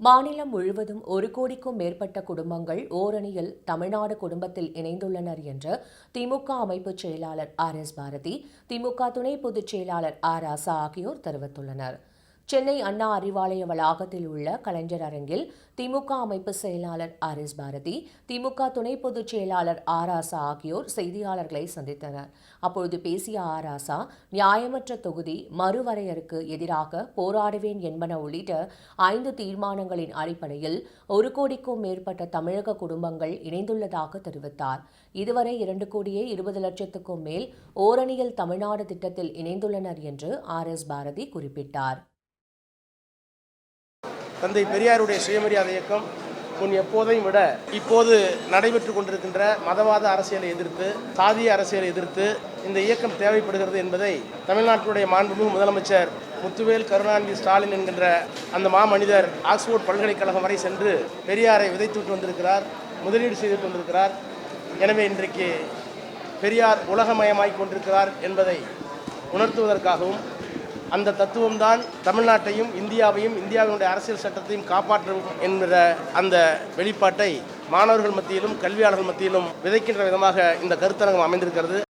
மாநிலம் முழுவதும் ஒரு கோடிக்கும் மேற்பட்ட குடும்பங்கள் ஓரணியில் தமிழ்நாடு குடும்பத்தில் இணைந்துள்ளனர் என்று திமுக அமைப்பு செயலாளர் ஆர் எஸ் பாரதி திமுக துணை பொதுச் செயலாளர் ஆர் ஆசா ஆகியோர் தெரிவித்துள்ளனர். சென்னை அண்ணா அறிவாலய வளாகத்தில் உள்ள கலைஞர் அரங்கில் திமுக அமைப்பு செயலாளர் ஆர் எஸ் பாரதி திமுக துணை பொதுச் செயலாளர் ஆர் ஆகியோர் செய்தியாளர்களை சந்தித்தனர். அப்பொழுது பேசிய ஆர் நியாயமற்ற தொகுதி மறுவரையறுக்கு எதிராக போராடுவேன் என்பன உள்ளிட்ட ஐந்து தீர்மானங்களின் அடிப்படையில் ஒரு கோடிக்கும் மேற்பட்ட தமிழக குடும்பங்கள் இணைந்துள்ளதாக தெரிவித்தார். இதுவரை இரண்டு கோடியே இருபது லட்சத்துக்கும் மேல் ஓரணியில் தமிழ்நாடு திட்டத்தில் இணைந்துள்ளனர் என்று ஆர் எஸ் பாரதி குறிப்பிட்டார். தந்தை பெரியாருடைய சுயமரியாதை இயக்கம் முன் எப்போதையும் விட இப்போது நடைபெற்று கொண்டிருக்கின்ற மதவாத அரசியலை எதிர்த்து சாதிய அரசியலை எதிர்த்து இந்த இயக்கம் தேவைப்படுகிறது என்பதை தமிழ்நாட்டினுடைய மாண்புமிகு முதலமைச்சர் முத்துவேல் கருணாநிதி ஸ்டாலின் என்கின்ற அந்த மாமனிதர் ஆக்ஸ்போர்ட் பல்கலைக்கழகம் வரை சென்று பெரியாரை விதைத்துவிட்டு வந்திருக்கிறார் முதலீடு செய்துவிட்டு வந்திருக்கிறார். எனவே இன்றைக்கு பெரியார் உலகமயமாய் கொண்டிருக்கிறார் என்பதை உணர்த்துவதற்காகவும் அந்த தத்துவம்தான் தமிழ்நாட்டையும் இந்தியாவையும் இந்தியாவினுடைய அரசியல் சட்டத்தையும் காப்பாற்றும் என்கிற அந்த வெளிப்பாட்டை மாணவர்கள் மத்தியிலும் கல்வியாளர்கள் மத்தியிலும் விதைக்கின்ற விதமாக இந்த கருத்தரங்கம் அமைந்திருக்கிறது.